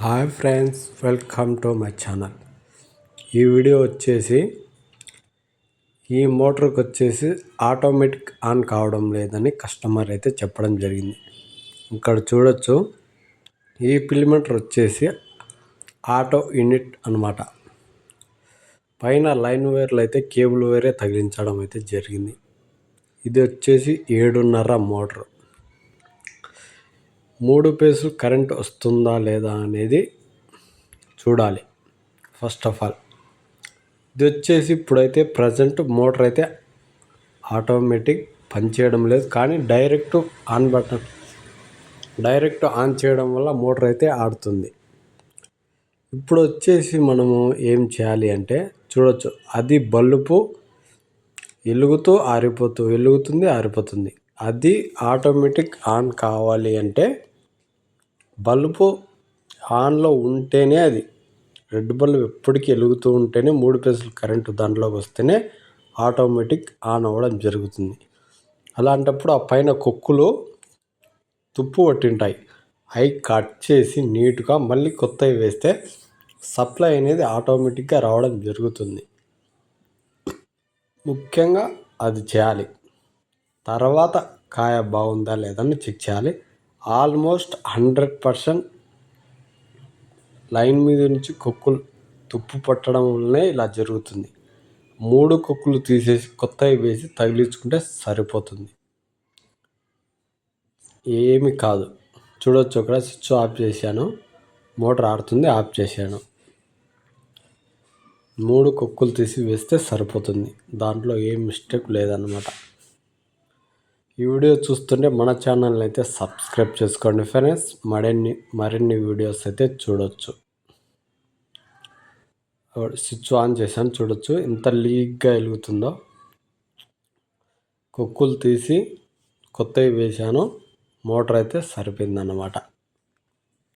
Hi friends welcome to my channel. ఈ video వచ్చేసి ఈ మోటార్కి వచ్చేసి ఆటోమేటిక్ ఆన్ కావడం లేదని కస్టమర్ అయితే చెప్పడం జరిగింది. ఇక్కడ చూడొచ్చు ఈ పిలిమీటర్ వచ్చేసి ఆటో యూనిట్ అనమాట పైన లైన్ వైర్లు అయితే కేబుల్ వైరే తగిలించడం అయితే జరిగింది. ఇది వచ్చేసి ఏడున్నర మోటార్. మూడు పేసులు కరెంట్ వస్తుందా లేదా అనేది చూడాలి. ఫస్ట్ ఆఫ్ ఆల్ ఇది వచ్చేసి ఇప్పుడైతే ప్రజెంట్ మోటార్ అయితే ఆటోమేటిక్ పనిచేయడం లేదు. కానీ direct on button direct on చేయడం వల్ల మోటార్ అయితే ఆడుతుంది. ఇప్పుడు వచ్చేసి మనము ఏం చేయాలి అంటే చూడొచ్చు. అది బల్బు వెలుగుతూ ఆరిపోతూ వెలుగుతుంది ఆరిపోతుంది. అది ఆటోమేటిక్ ఆన్ కావాలి అంటే బల్బు ఆన్లో ఉంటేనే అది. రెడ్ బల్బు ఎప్పటికీ వెలుగుతూ ఉంటేనే మూడు పేసులు కరెంటు దాంట్లోకి వస్తేనే ఆటోమేటిక్ ఆన్ అవ్వడం జరుగుతుంది. అలాంటప్పుడు ఆ పైన కొక్కులు తుప్పు పట్టింటాయి. అవి కట్ చేసి నీట్గా మళ్ళీ కొత్తవి వేస్తే సప్లై అనేది ఆటోమేటిక్గా రావడం జరుగుతుంది. ముఖ్యంగా అది చేయాలి. తర్వాత కాయ బాగుందా లేదని చెక్ చేయాలి. ఆల్మోస్ట్ హండ్రెడ్ పర్సెంట్ లైన్ మీద నుంచి కొక్కులు తుప్పు పట్టడం వల్లనే ఇలా జరుగుతుంది. మూడు కొక్కులు తీసేసి కొత్తవి వేసి తగిలించుకుంటే సరిపోతుంది. ఏమి కాదు. చూడొచ్చు అక్కడ స్విచ్ ఆఫ్ చేశాను. మోటార్ ఆడుతుంది ఆఫ్ చేశాను. మూడు కొక్కులు తీసి వేస్తే సరిపోతుంది. దాంట్లో ఏం మిస్టేక్ లేదన్నమాట. ఈ వీడియో చూస్తుంటే మన ఛానల్ని అయితే సబ్స్క్రైబ్ చేసుకోండి ఫ్రెండ్స్. మరిన్ని మరిన్ని వీడియోస్ అయితే చూడొచ్చు. స్విచ్ ఆన్ చేశాను చూడొచ్చు. ఎంత లీక్గా వెలుగుతుందో. కుక్కులు తీసి కొత్తవి వేశాను. మోటార్ అయితే సరిపోయిందన్నమాట.